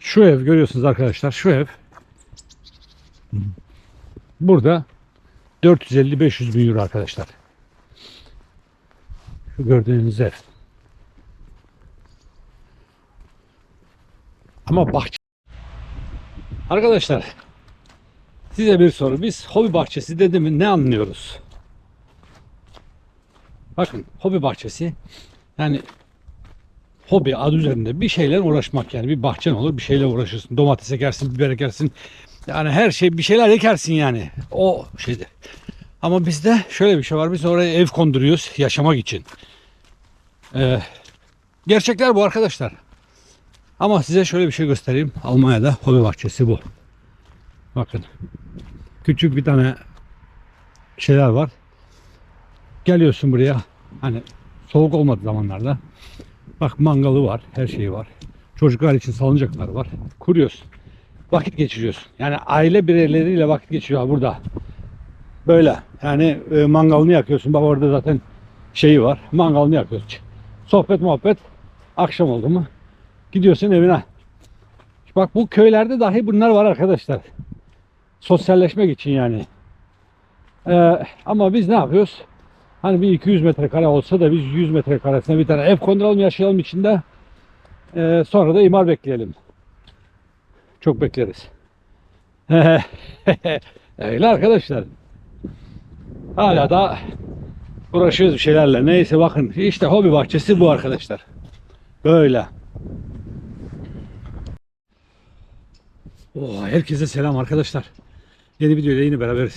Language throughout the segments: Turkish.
Şu ev görüyorsunuz arkadaşlar şu ev burada 450-500 bin euro arkadaşlar. Şu gördüğünüz ev. Ama bahçe. Arkadaşlar size bir soru. Biz hobi bahçesi dedi mi ne anlıyoruz? Bakın hobi bahçesi yani hobi adı üzerinde bir şeyler uğraşmak yani bir bahçen olur bir şeyle uğraşırsın. Domates ekersin, biber ekersin. Yani her şey bir şeyler ekersin yani. O şeydir. Ama bizde şöyle bir şey var. Biz oraya ev konduruyoruz yaşamak için. Ee, gerçekler bu arkadaşlar. Ama size şöyle bir şey göstereyim. Almanya'da hobi bahçesi bu. Bakın. Küçük bir tane şeyler var. Geliyorsun buraya. Hani soğuk olmadığı zamanlarda. Bak mangalı var. Her şeyi var. Çocuklar için salıncaklar var. Kuruyorsun. Vakit geçiriyorsun. Yani aile bireyleriyle vakit geçiriyor burada. Böyle. Yani e, mangalını yakıyorsun. Bak orada zaten şeyi var. Mangalını yakıyorsun. Sohbet muhabbet. Akşam oldu mu gidiyorsun evine. Bak bu köylerde dahi bunlar var arkadaşlar. Sosyalleşmek için yani. Ee, ama biz ne yapıyoruz? Hani bir 200 metrekare olsa da biz 100 metrekaresine bir tane ev konduralım yaşayalım içinde. Ee, sonra da imar bekleyelim. Çok bekleriz. Öyle arkadaşlar. Hala da uğraşıyoruz bir şeylerle. Neyse bakın işte hobi bahçesi bu arkadaşlar. Böyle. Oo, herkese selam arkadaşlar. Yeni videoyla yine beraberiz.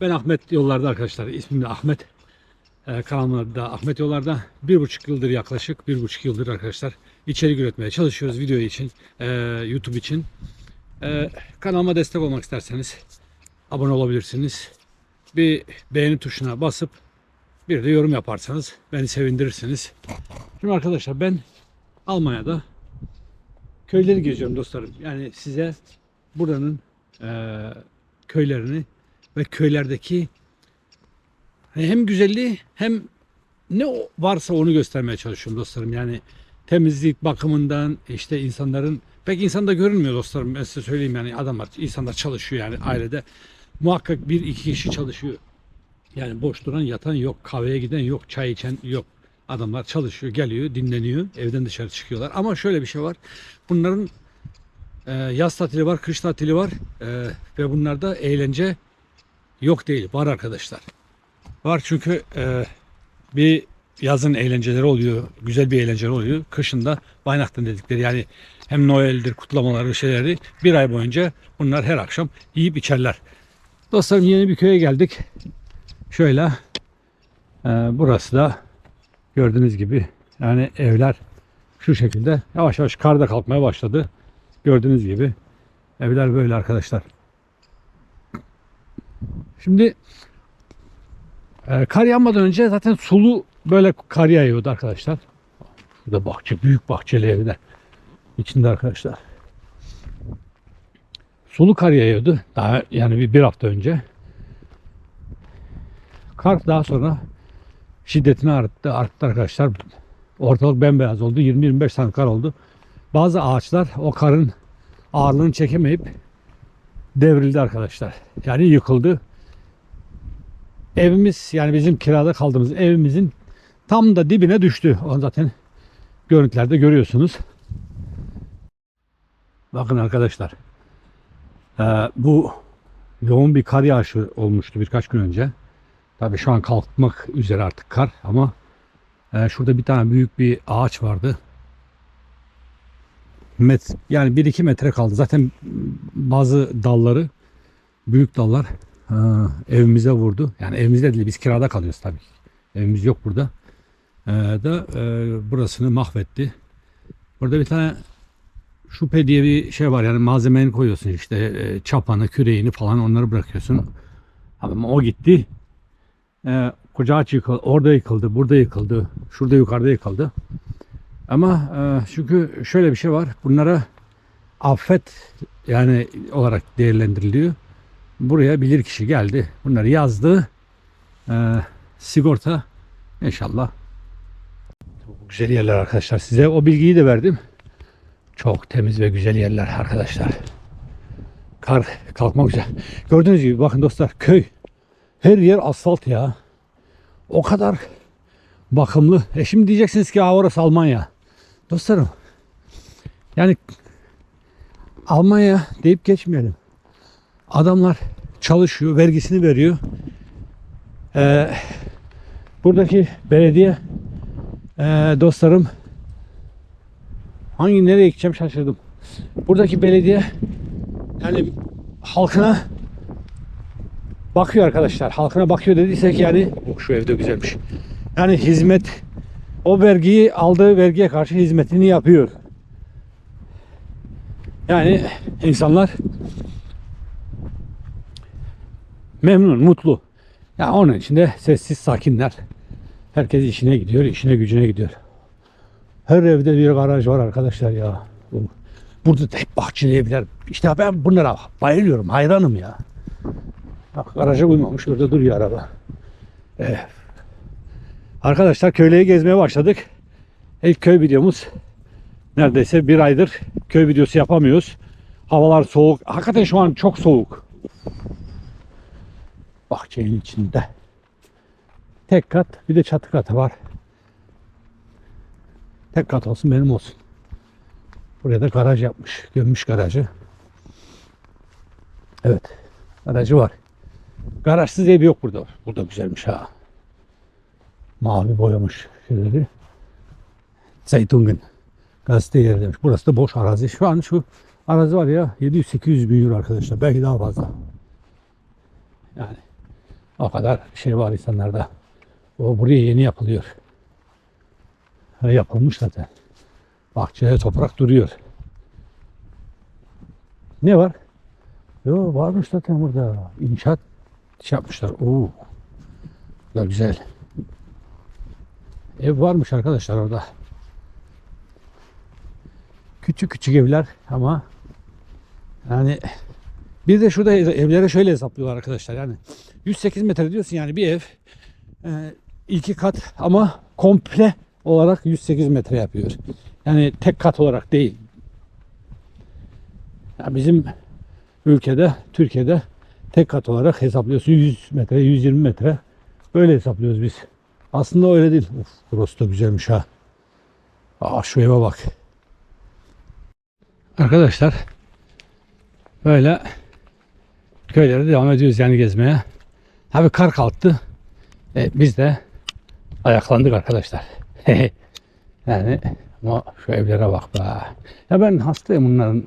Ben Ahmet Yollarda arkadaşlar. İsmim de Ahmet. Ee, kanalımın adı da Ahmet Yollarda. Bir buçuk yıldır yaklaşık bir buçuk yıldır arkadaşlar içerik üretmeye çalışıyoruz video için, e, YouTube için. E, kanalıma destek olmak isterseniz abone olabilirsiniz. Bir beğeni tuşuna basıp bir de yorum yaparsanız beni sevindirirsiniz. Şimdi arkadaşlar ben Almanya'da köyleri geziyorum dostlarım. Yani size buranın e, köylerini ve köylerdeki hem güzelliği hem ne varsa onu göstermeye çalışıyorum dostlarım. Yani temizlik bakımından işte insanların pek insanda görünmüyor dostlarım. Ben size söyleyeyim yani adamlar insanlar çalışıyor yani ailede muhakkak bir iki kişi çalışıyor. Yani boş duran yatan yok, kahveye giden yok, çay içen yok. Adamlar çalışıyor, geliyor, dinleniyor, evden dışarı çıkıyorlar. Ama şöyle bir şey var. Bunların e, yaz tatili var, kış tatili var E, ve bunlarda eğlence yok değil, var arkadaşlar. Var çünkü e, bir yazın eğlenceleri oluyor, güzel bir eğlenceler oluyor. Kışında Weihnachten dedikleri yani hem Noel'dir, kutlamaları, şeyleri bir ay boyunca bunlar her akşam yiyip içerler. Dostlarım yeni bir köye geldik. Şöyle e, burası da gördüğünüz gibi yani evler şu şekilde yavaş yavaş kar da kalkmaya başladı. Gördüğünüz gibi evler böyle arkadaşlar. Şimdi e, kar yağmadan önce zaten sulu böyle kar yağıyordu arkadaşlar. Şurada bahçe, büyük bahçeli evler. içinde arkadaşlar. Sulu kar yağıyordu. Daha yani bir, bir hafta önce. Kar daha sonra şiddetini arttı, arttı arkadaşlar. Ortalık bembeyaz oldu. 20-25 santim kar oldu. Bazı ağaçlar o karın ağırlığını çekemeyip devrildi arkadaşlar. Yani yıkıldı. Evimiz yani bizim kirada kaldığımız evimizin tam da dibine düştü. Onu zaten görüntülerde görüyorsunuz. Bakın arkadaşlar. Ee, bu yoğun bir kar yağışı olmuştu birkaç gün önce. Tabii şu an kalkmak üzere artık kar ama e, şurada bir tane büyük bir ağaç vardı. Met, yani 1-2 metre kaldı. Zaten bazı dalları büyük dallar e, evimize vurdu. Yani evimizde değil biz kirada kalıyoruz tabii. Evimiz yok burada. E, da e, burasını mahvetti. Burada bir tane şupe diye bir şey var yani malzemeni koyuyorsun işte e, çapanı, küreğini falan onları bırakıyorsun. Ama o gitti. E, koca ağaç yıkıldı. Orada yıkıldı, burada yıkıldı, şurada yukarıda yıkıldı. Ama e, çünkü şöyle bir şey var. Bunlara afet yani olarak değerlendiriliyor. Buraya bilir kişi geldi. Bunları yazdı. E, sigorta inşallah. Çok güzel yerler arkadaşlar. Size o bilgiyi de verdim. Çok temiz ve güzel yerler arkadaşlar. Kar kalkmak üzere. Gördüğünüz gibi bakın dostlar köy. Her yer asfalt ya. O kadar bakımlı. E şimdi diyeceksiniz ki "Aa, orası Almanya. Dostlarım yani Almanya deyip geçmeyelim. Adamlar çalışıyor, vergisini veriyor. Ee, buradaki belediye ee, dostlarım hangi nereye gideceğim şaşırdım. Buradaki belediye yani halkına bakıyor arkadaşlar. Halkına bakıyor dediysek yani oh, şu evde güzelmiş. Yani hizmet o vergiyi aldığı vergiye karşı hizmetini yapıyor. Yani insanlar memnun, mutlu. Ya onun için de sessiz, sakinler. Herkes işine gidiyor, işine gücüne gidiyor. Her evde bir garaj var arkadaşlar ya. Burada da hep bahçeli evler. İşte ben bunlara bayılıyorum, hayranım ya. Bak garaja uymamış, orada duruyor araba. Evet. Arkadaşlar köyleri gezmeye başladık. İlk köy videomuz neredeyse bir aydır köy videosu yapamıyoruz. Havalar soğuk. Hakikaten şu an çok soğuk. Bahçenin içinde. Tek kat bir de çatı katı var. Tek kat olsun benim olsun. Buraya da garaj yapmış. Gömmüş garajı. Evet. Garajı var. Garajsız ev yok burada. Burada güzelmiş ha. Mavi boyamış şeyleri. Zeytungen. Gazete yeri demiş. Burası da boş arazi. Şu an şu arazi var ya 700-800 bin euro arkadaşlar. Belki daha fazla. Yani o kadar şey var insanlarda. O buraya yeni yapılıyor. Yapılmış zaten. Bahçeye toprak duruyor. Ne var? Yo varmış zaten burada. İnşaat şey yapmışlar. Oo. Güzel güzel. Ev varmış arkadaşlar orada. Küçük küçük evler ama yani bir de şurada evlere şöyle hesaplıyorlar arkadaşlar. Yani 108 metre diyorsun yani bir ev e, iki kat ama komple olarak 108 metre yapıyor. Yani tek kat olarak değil. Ya bizim ülkede, Türkiye'de tek kat olarak hesaplıyorsun 100 metre, 120 metre. Böyle hesaplıyoruz biz. Aslında öyle değil. Of, burası da güzelmiş ha. Aa şu eve bak. Arkadaşlar böyle köylere devam ediyoruz yani gezmeye. Tabii kar kalktı. E, biz de ayaklandık arkadaşlar. yani ama şu evlere bak be. Ya ben hastayım bunların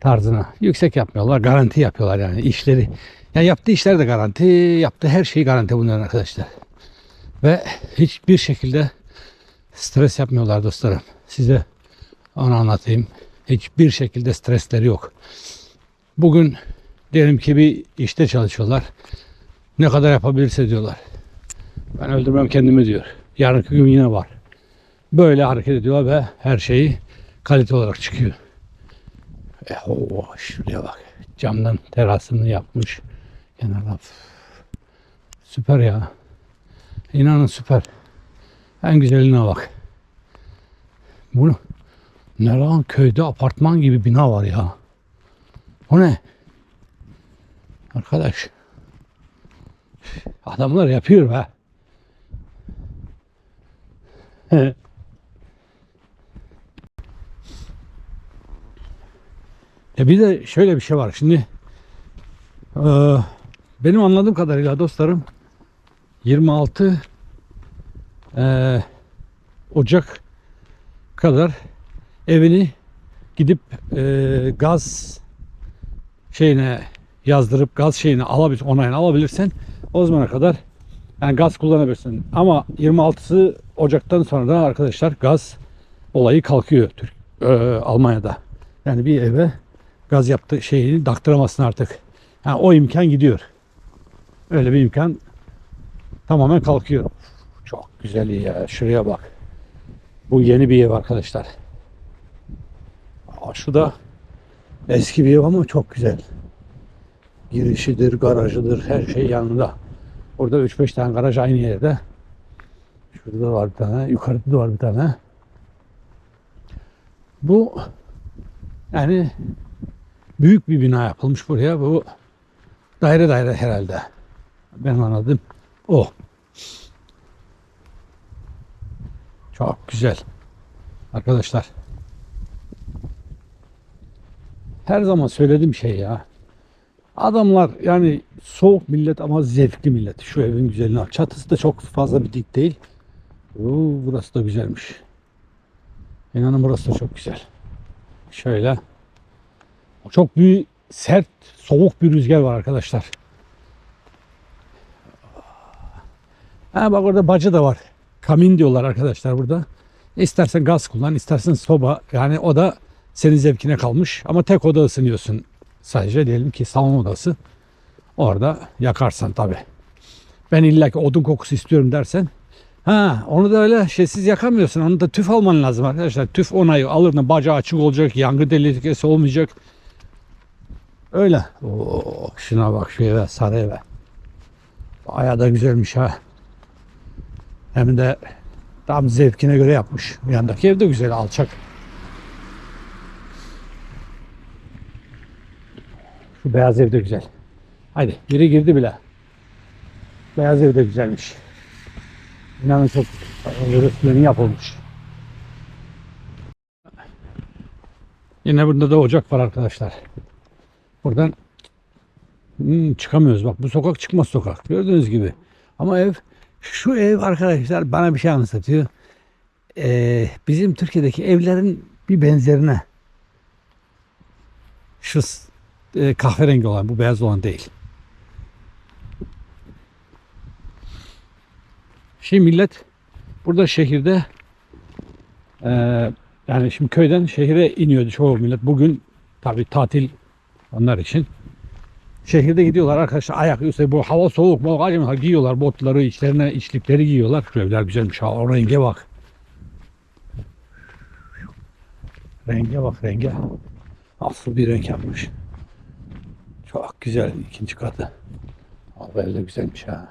tarzına. Yüksek yapmıyorlar. Garanti yapıyorlar yani işleri. Ya yaptığı işler de garanti. Yaptığı her şey garanti bunların arkadaşlar. Ve hiçbir şekilde stres yapmıyorlar dostlarım. Size onu anlatayım. Hiçbir şekilde stresleri yok. Bugün diyelim ki bir işte çalışıyorlar. Ne kadar yapabilirse diyorlar. Ben öldürmem kendimi diyor. Yarınki gün yine var. Böyle hareket ediyorlar ve her şeyi kalite olarak çıkıyor. E, oh, şuraya bak. Camdan terasını yapmış. Kenardan. Süper ya. İnanın süper. En güzeline bak. Bunu ne lan köyde apartman gibi bina var ya. O ne? Arkadaş. Adamlar yapıyor be. Ya bir de şöyle bir şey var. Şimdi eee, benim anladığım kadarıyla dostlarım 26 eee, Ocak kadar evini gidip eee, gaz şeyine yazdırıp gaz şeyini alabilir, onayını alabilirsen o zamana kadar yani gaz kullanabilirsin. Ama 26 Ocak'tan sonra da arkadaşlar gaz olayı kalkıyor Türk eee, Almanya'da. Yani bir eve gaz yaptığı şeyini daktıramazsın artık. Yani o imkan gidiyor. Öyle bir imkan tamamen kalkıyor. Çok güzel ya. Şuraya bak. Bu yeni bir ev arkadaşlar. Aa, şu da eski bir ev ama çok güzel. Girişidir, garajıdır, her şey yanında. Orada 3-5 tane garaj aynı yerde. Şurada var bir tane, yukarıda da var bir tane. Bu Yani büyük bir bina yapılmış buraya. Bu daire daire herhalde. Ben anladım. O. Çok güzel. Arkadaşlar. Her zaman söylediğim şey ya. Adamlar yani soğuk millet ama zevkli millet. Şu evin güzelliğine bak. Çatısı da çok fazla bir dik değil. Oo, burası da güzelmiş. İnanın burası da çok güzel. Şöyle. Çok büyük, sert, soğuk bir rüzgar var arkadaşlar. Ha bak orada bacı da var. Kamin diyorlar arkadaşlar burada. İstersen gaz kullan, istersen soba. Yani o da senin zevkine kalmış. Ama tek oda ısınıyorsun sadece. Diyelim ki salon odası. Orada yakarsan tabi. Ben illa ki odun kokusu istiyorum dersen. Ha onu da öyle şeysiz yakamıyorsun. Onu da tüf alman lazım arkadaşlar. Tüf onayı alırdın. Bacağı açık olacak. Yangın tehlikesi olmayacak. Öyle. Oo, şuna bak şu eve sarı eve. Bayağı da güzelmiş ha. Hem de tam zevkine göre yapmış. Yandaki ev de güzel alçak. Şu beyaz ev de güzel. Haydi biri girdi bile. Beyaz ev de güzelmiş. İnanın çok resimleri yapılmış. Yine burada da ocak var arkadaşlar. Buradan hmm, çıkamıyoruz. Bak bu sokak çıkmaz sokak. Gördüğünüz gibi. Ama ev şu ev arkadaşlar bana bir şey anlatıyor. Ee, bizim Türkiye'deki evlerin bir benzerine. Şu e, kahverengi olan bu beyaz olan değil. Şey millet burada şehirde e, yani şimdi köyden şehire iniyordu çoğu millet. Bugün tabi tatil onlar için. Şehirde gidiyorlar arkadaşlar ayak üstü bu hava soğuk mu acaba giyiyorlar botları içlerine içlikleri giyiyorlar. Şu evler güzelmiş ha o renge bak. Renge bak renge. Asıl bir renk yapmış. Çok güzel ikinci katı. Abi ev de güzelmiş ha.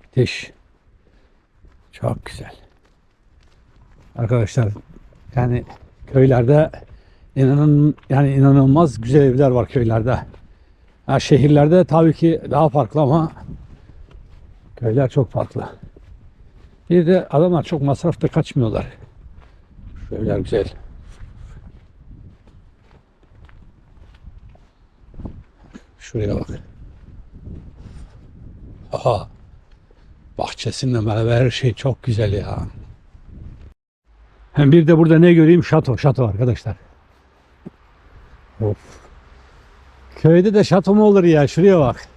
Müthiş. Çok güzel. Arkadaşlar yani köylerde inanın yani inanılmaz güzel evler var köylerde. Ha, şehirlerde tabii ki daha farklı ama köyler çok farklı. Bir de adamlar çok masrafta kaçmıyorlar. Şu evler güzel. Şuraya bak. Aha. Bahçesinle beraber her şey çok güzel ya. Hem bir de burada ne göreyim? Şato, şato arkadaşlar. Of. Köyde de şato mu olur ya? Şuraya bak.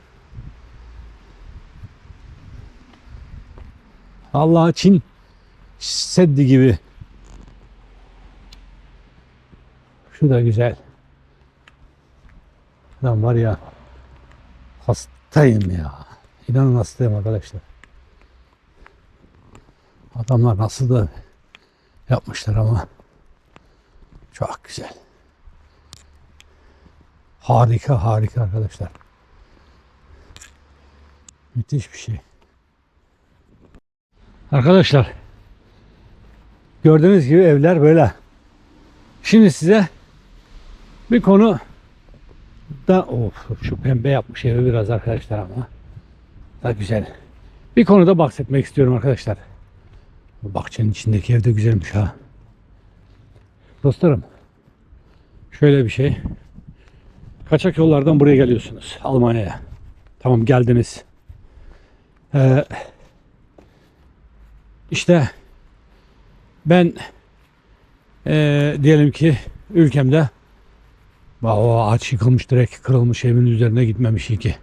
Allah Çin Seddi gibi. Şu da güzel. Lan var ya hastayım ya. İnanın hastayım arkadaşlar. Adamlar nasıl da yapmışlar ama çok güzel. Harika harika arkadaşlar. Müthiş bir şey. Arkadaşlar gördüğünüz gibi evler böyle. Şimdi size bir konu da of şu pembe yapmış evi biraz arkadaşlar ama da güzel. Bir konuda bahsetmek istiyorum arkadaşlar. Bu bahçenin içindeki ev de güzelmiş ha. Dostlarım şöyle bir şey. Kaçak yollardan buraya geliyorsunuz Almanya'ya. Tamam geldiniz. Ee, işte ben ee, diyelim ki ülkemde o ağaç yıkılmış direkt kırılmış evin üzerine gitmemiş iyi ki.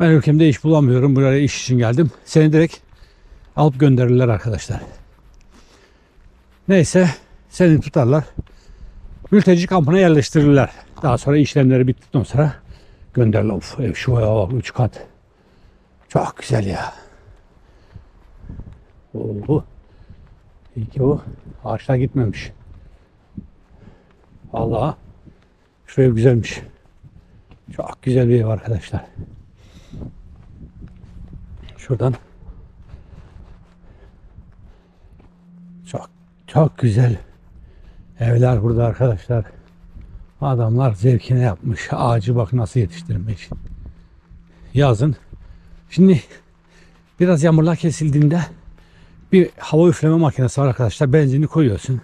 Ben ülkemde iş bulamıyorum. Buraya iş için geldim. Seni direkt alıp gönderirler arkadaşlar. Neyse seni tutarlar. Mülteci kampına yerleştirirler. Daha sonra işlemleri bittikten sonra gönderirler. Of ev şu eve bak 3 kat. Çok güzel ya. Oo. İyi ki o ağaçlar gitmemiş. Allah. Şu ev güzelmiş. Çok güzel bir ev arkadaşlar. Şuradan çok çok güzel Evler burada arkadaşlar. Adamlar zevkine yapmış. Ağacı bak nasıl yetiştirmiş. Yazın. Şimdi biraz yağmurlar kesildiğinde bir hava üfleme makinesi var arkadaşlar. Benzini koyuyorsun.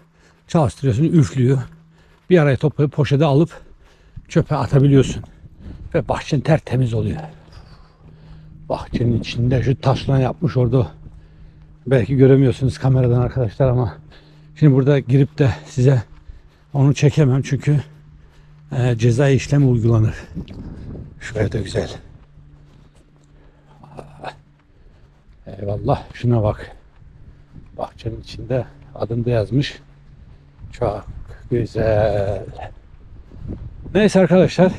Çalıştırıyorsun üflüyor. Bir araya toplayıp poşete alıp çöpe atabiliyorsun. Ve bahçen tertemiz oluyor. Bahçenin içinde şu taşla yapmış orada. Belki göremiyorsunuz kameradan arkadaşlar ama şimdi burada girip de size onu çekemem çünkü e, ceza işlemi uygulanır. Şuraya da güzel. Eyvallah şuna bak. Bahçenin içinde adını da yazmış. Çok güzel. Neyse arkadaşlar.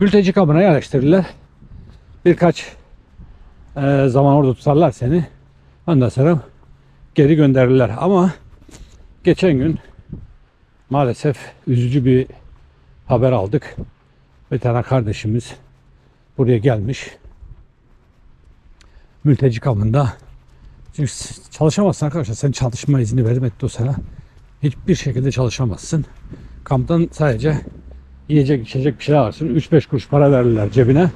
Mülteci kampına yerleştirirler. Birkaç e, zaman orada tutarlar seni. Ondan sonra geri gönderirler. Ama geçen gün maalesef üzücü bir haber aldık. Bir tane kardeşimiz buraya gelmiş. Mülteci kampında. Çünkü çalışamazsın arkadaşlar. Sen çalışma izni vermedi o sana. Hiçbir şekilde çalışamazsın. Kamptan sadece yiyecek içecek bir şeyler alırsın. 3-5 kuruş para verirler cebine.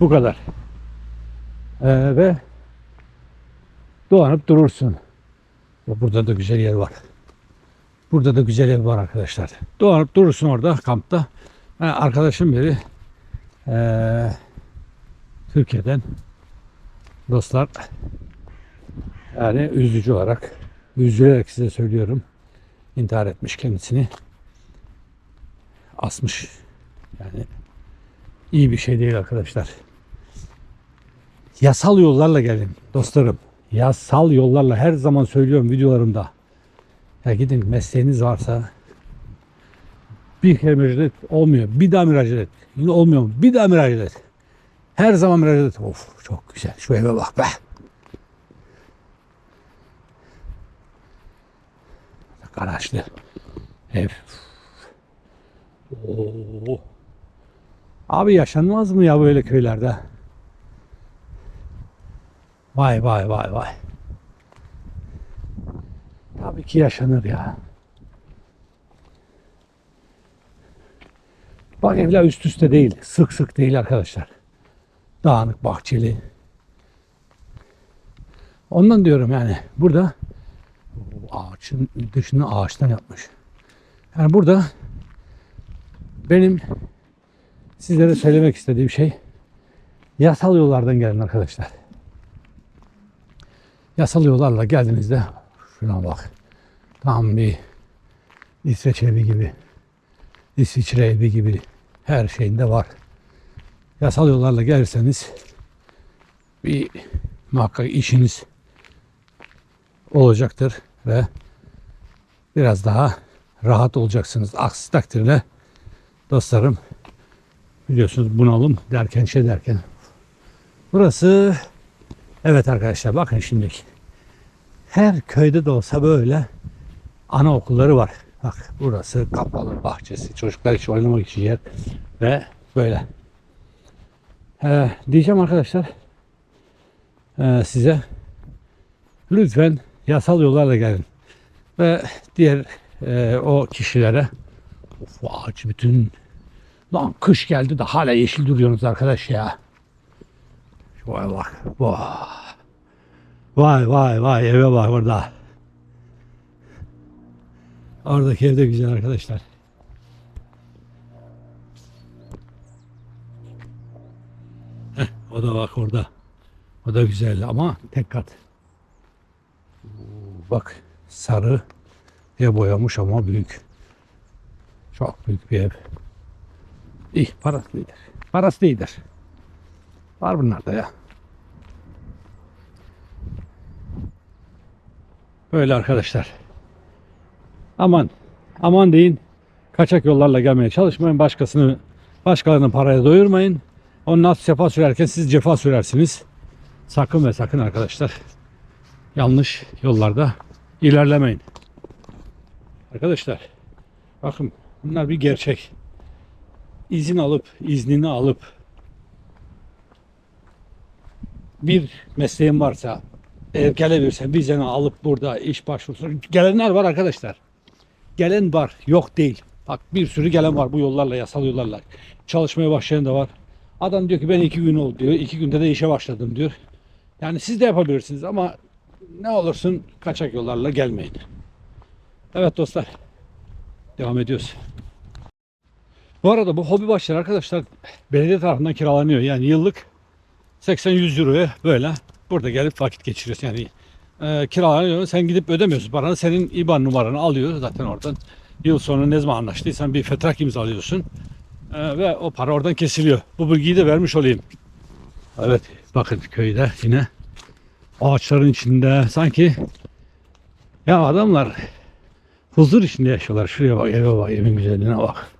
Bu kadar. Ee, ve dolanıp durursun. Burada da güzel yer var. Burada da güzel ev var arkadaşlar. Dolanıp durursun orada kampta. Ha, arkadaşım biri ee, Türkiye'den dostlar yani üzücü olarak üzülerek size söylüyorum intihar etmiş kendisini asmış yani iyi bir şey değil arkadaşlar yasal yollarla gelin dostlarım yasal yollarla her zaman söylüyorum videolarımda ya gidin mesleğiniz varsa bir kere müracaat et, olmuyor. Bir daha müracaat et. Yine olmuyor mu? Bir daha müracaat et. Her zaman müracaat et. Of çok güzel. Şu eve bak be. Garaşlı ev. Oo. Abi yaşanmaz mı ya böyle köylerde? Vay vay vay vay. Tabii ki yaşanır ya. Bak evler üst üste değil. Sık sık değil arkadaşlar. Dağınık bahçeli. Ondan diyorum yani burada ağaçın dışını ağaçtan yapmış. Yani burada benim sizlere söylemek istediğim şey yasal yollardan gelin arkadaşlar. Yasal yollarla geldiğinizde şuna bak. Tam bir İsveç evi gibi. İsviçre evi gibi her şeyinde var. Yasal yollarla gelirseniz bir muhakkak işiniz olacaktır ve biraz daha rahat olacaksınız. Aksi takdirde dostlarım biliyorsunuz bunalım derken şey derken burası evet arkadaşlar bakın şimdiki her köyde de olsa böyle anaokulları var. Bak burası kapalı bahçesi. Çocuklar için oynamak için yer ve böyle. Ee, diyeceğim arkadaşlar ee, size lütfen yasal yollarla gelin. Ve diğer e, o kişilere of, ağaç bütün lan kış geldi de hala yeşil duruyorsunuz arkadaş ya. Şuraya bak. Vay. Vay vay vay eve bak burada. Oradaki ev de güzel arkadaşlar. Heh, o da bak orada. O da güzel ama tek kat. Bak sarı diye boyamış ama büyük. Çok büyük bir ev. İyi parası iyidir. Parası iyidir. Var bunlarda ya. Böyle arkadaşlar. Aman aman deyin. Kaçak yollarla gelmeye çalışmayın. Başkasını başkalarını paraya doyurmayın. Nasıl cefa sürerken siz cefa sürersiniz. Sakın ve sakın arkadaşlar. Yanlış yollarda ilerlemeyin. Arkadaşlar bakın bunlar bir gerçek. İzin alıp iznini alıp bir mesleğin varsa eğer gelebilirsen vizeni alıp burada iş başvurusu gelenler var arkadaşlar. gelen var. Yok değil. Bak bir sürü gelen var bu yollarla, yasal yollarla. Çalışmaya başlayan da var. Adam diyor ki ben iki gün oldu diyor. iki günde de işe başladım diyor. Yani siz de yapabilirsiniz ama ne olursun kaçak yollarla gelmeyin. Evet dostlar. Devam ediyoruz. Bu arada bu hobi başları arkadaşlar belediye tarafından kiralanıyor. Yani yıllık 80-100 euroya böyle burada gelip vakit geçiriyorsun. Yani e, kiralanıyor. Sen gidip ödemiyorsun paranı. Senin IBAN numaranı alıyor zaten oradan. Yıl sonu ne zaman anlaştıysan bir fetrak imzalıyorsun. E, ve o para oradan kesiliyor. Bu bilgiyi de vermiş olayım. Evet bakın köyde yine ağaçların içinde sanki ya adamlar huzur içinde yaşıyorlar. Şuraya bak eve bak evin güzelliğine bak.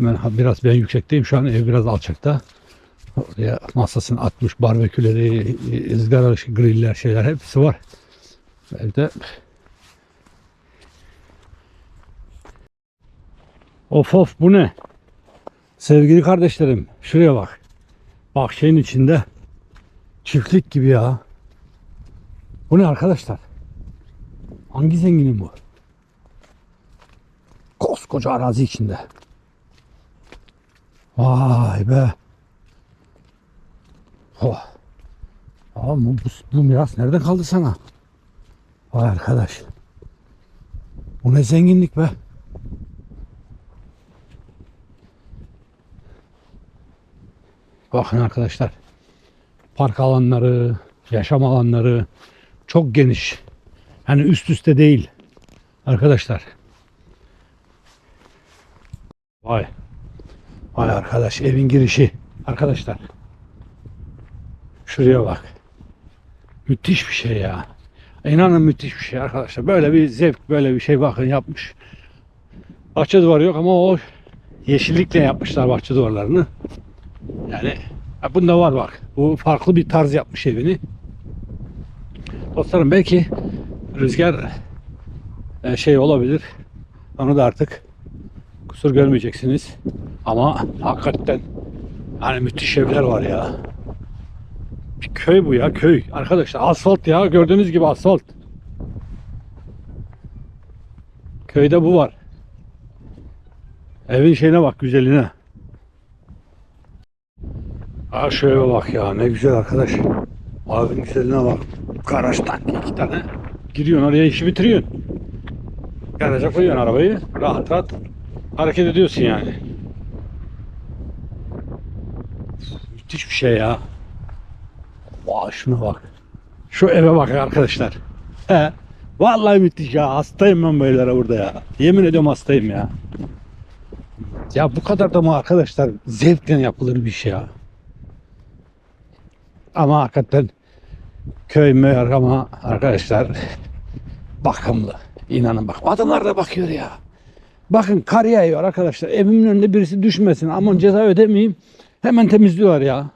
Hemen biraz ben yüksekteyim. Şu an ev biraz alçakta. Oraya masasını atmış barbeküleri, ızgara griller şeyler hepsi var. Evde Of of bu ne? Sevgili kardeşlerim şuraya bak. Bahçenin içinde çiftlik gibi ya. Bu ne arkadaşlar? Hangi zenginin bu? Koskoca arazi içinde. Vay be. Oh. Abi bu, bu, bu miras nereden kaldı sana? Vay arkadaş. Bu ne zenginlik be. Bakın arkadaşlar. Park alanları, yaşam alanları çok geniş. Hani üst üste değil. Arkadaşlar. Vay. Vay arkadaş evin girişi. Arkadaşlar. Şuraya bak. Müthiş bir şey ya. İnanın müthiş bir şey arkadaşlar. Böyle bir zevk, böyle bir şey bakın yapmış. Bahçe duvarı yok ama o yeşillikle yapmışlar bahçe duvarlarını. Yani bunda var bak. Bu farklı bir tarz yapmış evini. Dostlarım belki rüzgar e, şey olabilir. Onu da artık kusur görmeyeceksiniz. Ama hakikaten hani müthiş evler var ya. Bir köy bu ya köy. Arkadaşlar asfalt ya gördüğünüz gibi asfalt. Köyde bu var. Evin şeyine bak güzeline. Aa şöyle bak ya ne güzel arkadaş. Abinin güzeline bak. Garajdan iki tane. Giriyorsun oraya işi bitiriyorsun. Garaja koyuyorsun arabayı. Rahat rahat hareket ediyorsun yani. Müthiş bir şey ya. Vay şuna bak. Şu eve bak arkadaşlar. He. Vallahi müthiş ya. Hastayım ben böylelere burada ya. Yemin ediyorum hastayım ya. Ya bu kadar da mı arkadaşlar zevkle yapılır bir şey ya. Ama hakikaten köy mü ama arkadaşlar bakımlı. İnanın bak. Adamlar da bakıyor ya. Bakın kar yağıyor arkadaşlar. Evimin önünde birisi düşmesin. Aman ceza ödemeyeyim. Hemen temizliyorlar ya.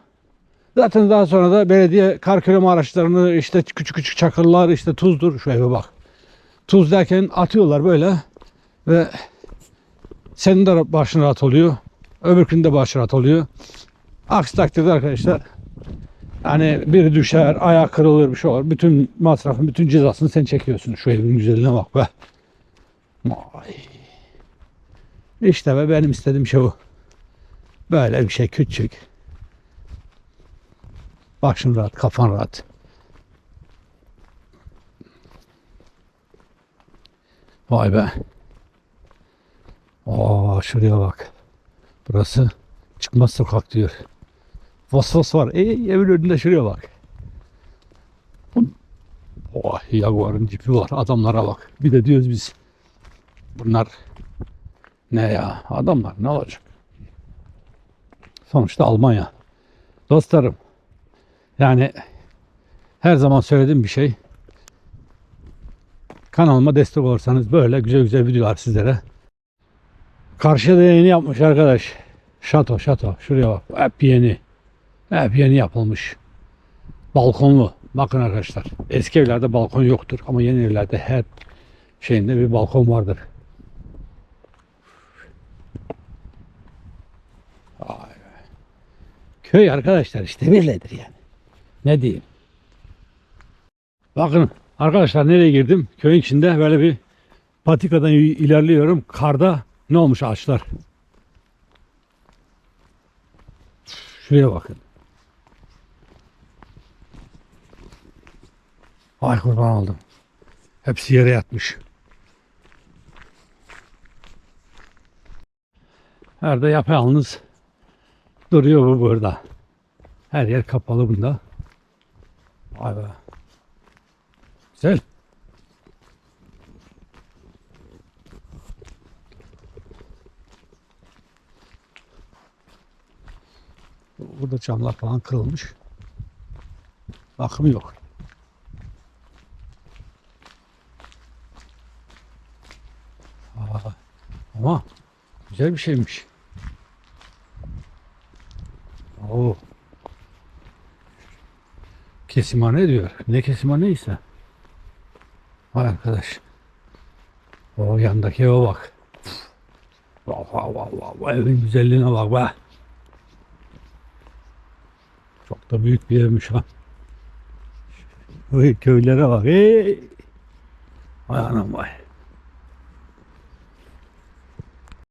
Zaten daha sonra da belediye kar küreme araçlarını işte küçük küçük çakırlar işte tuzdur. Şu eve bak. Tuz derken atıyorlar böyle ve senin de başın rahat oluyor. Öbürkünün de başı rahat oluyor. Aksi takdirde arkadaşlar hani biri düşer, ayağı kırılır bir şey olur. Bütün masrafın, bütün cezasını sen çekiyorsun. Şu evin güzelliğine bak be. Vay. İşte be benim istediğim şey bu. Böyle bir şey küçük. Başın rahat, kafan rahat. Vay be. Aa şuraya bak. Burası çıkmaz sokak diyor. Fosfos var. E, evin önünde şuraya bak. Oh, Jaguar'ın cipi var. Adamlara bak. Bir de diyoruz biz. Bunlar ne ya? Adamlar ne olacak? Sonuçta Almanya. Dostlarım. Yani her zaman söylediğim bir şey. Kanalıma destek olursanız böyle güzel güzel videolar sizlere. Karşıda yeni yapmış arkadaş. Şato şato. Şuraya bak. Hep yeni. Hep yeni yapılmış. Balkonlu. Bakın arkadaşlar. Eski evlerde balkon yoktur. Ama yeni evlerde her şeyinde bir balkon vardır. Vay be. Köy arkadaşlar işte böyledir yani. Ne diyeyim? Bakın arkadaşlar nereye girdim? Köyün içinde böyle bir patikadan ilerliyorum. Karda ne olmuş ağaçlar? Şuraya bakın. Ay kurban oldum. Hepsi yere yatmış. Nerede yapayalnız duruyor bu burada. Her yer kapalı bunda. Vay be. Güzel. Burada camlar falan kırılmış. Bakım yok. Aa, ama güzel bir şeymiş. Oo. Kesimhane diyor. Ne kesimhaneyse. Vay arkadaş. O yandaki eve bak. Vav vav vav vav. Evin güzelliğine bak be. Çok da büyük bir evmiş ha. Köylere bak. Hey. Vay anam vay.